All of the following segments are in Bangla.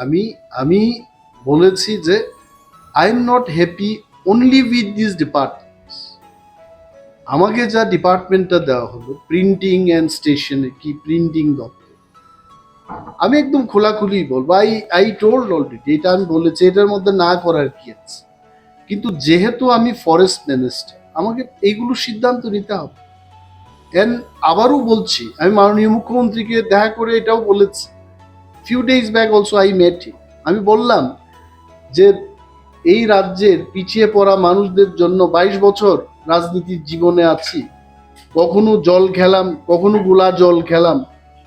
আমি আমি বলেছি যে I am not happy only with this department আমাকে যা ডিপার্টমেন্টটা দেওয়া হলো প্রিন্টিং অ্যান্ড স্টেশনে কি প্রিন্টিং দপ্তর আমি একদম খোলাখুলি বলব আই আই টোল্ড অলরেডি এটা আমি বলেছি, এটার মধ্যে না করার কি আছে? কিন্তু যেহেতু আমি ফরেস্ট মিনিস্টার আমাকে এইগুলো সিদ্ধান্ত নিতে হবে। এন্ড আবারও বলছি, আমি মাননীয় মুখ্যমন্ত্রীকে দেখা করে এটাও বলেছি। Few days back also I met আমি বললাম যে এই রাজ্যের পিছিয়ে পড়া মানুষদের জন্য বাইশ বছর রাজনীতির জীবনে আছি। কখনো জল খেলাম, কখনো গোলা জল খেলাম,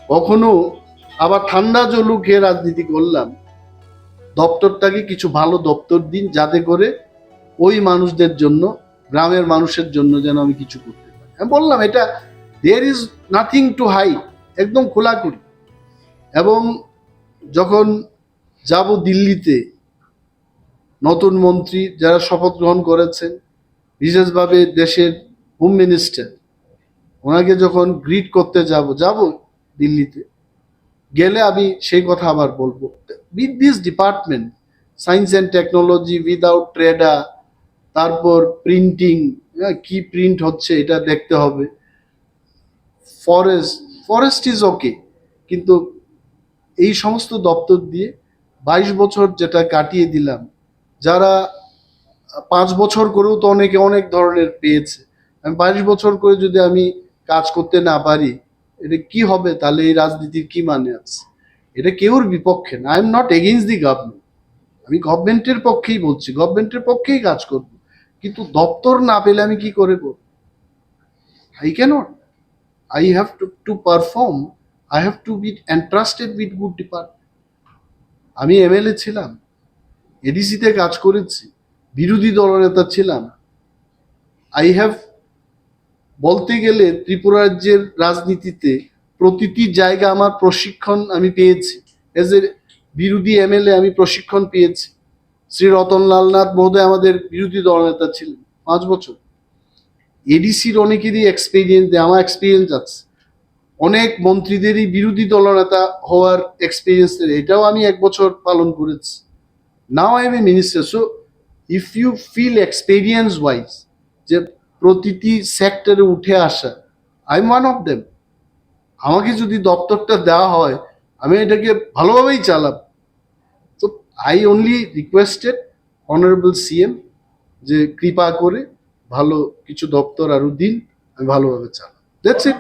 কখনো আবার ঠান্ডা জলও খেয়ে রাজনীতি করলাম। দপ্তরটাকে কিছু ভালো দপ্তর দিন যাতে করে ওই মানুষদের জন্য, গ্রামের মানুষের জন্য যেন আমি কিছু করতে পারি। আমি বললাম, এটা there is nothing to hide একদম খোলাখুলি। এবং যখন যাব দিল্লিতে, নতুন মন্ত্রী যারা শপথ গ্রহণ করেছেন, বিশেষভাবে দেশের হোম মিনিস্টার ওনাকে যখন গ্রিট করতে যাব যাব দিল্লিতে, গেলে আমি সেই কথা আবার বলব। With this department science and technology without ট্রেডা তারপর প্রিন্টিং কি প্রিন্ট হচ্ছে এটা দেখতে হবে। ফরেস্ট ফরেস্ট ইজ ওকে কিন্তু এই সমস্ত দপ্তর দিয়ে বাইশ বছর যেটা কাটিয়ে দিলাম, যারা পাঁচ বছর করেও তো অনেকে অনেক ধরনের পেয়েছে। আমি বাইশ বছর করে যদি আমি কাজ করতে না পারি, এটা কি হবে? তাহলে এই রাজনীতির কি মানে আছে? এটা কেউর বিপক্ষে না। I am not against the government আমি গভর্নমেন্টের পক্ষেই বলছি গভর্নমেন্টের পক্ষেই কাজ করব। কিন্তু দপ্তর না পেলে আমি কি করে করব? I cannot I have to to perform I have to be entrusted with good department আমি এমএলএ ছিলাম এডিসিতে কাজ করেছি, বিরোধী দলনেতা ছিলাম। আই হ্যাভ বলতে গেলে ত্রিপুরা রাজ্যের রাজনীতিতে প্রতিটি জায়গা আমার প্রশিক্ষণ আমি পেয়েছি। এজ এ বিরোধী এমএলএ আমি প্রশিক্ষণ পেয়েছি। শ্রী রতনলাল নাথ মহোদয় আমাদের বিরোধী দলনেতা ছিলেন পাঁচ বছর। এডিসির অনেকেরই এক্সপিরিয়েন্স আমার এক্সপিরিয়েন্স আছে। অনেক মন্ত্রীদেরই বিরোধী দলনেতা হওয়ার এক্সপিরিয়েন্স এটাও আমি এক বছর পালন করেছি। Now I am minister so if you feel experience wise যে প্রতিটি সেক্টরে উঠে আসা I am one of them আমাকে যদি দপ্তরটা দেওয়া হয়, আমি এটাকে ভালোভাবেই চালাব। তো I only requested honourable CM যে কৃপা করে ভালো কিছু দপ্তর আরও দিন, আমি ভালোভাবে চালাব। ইট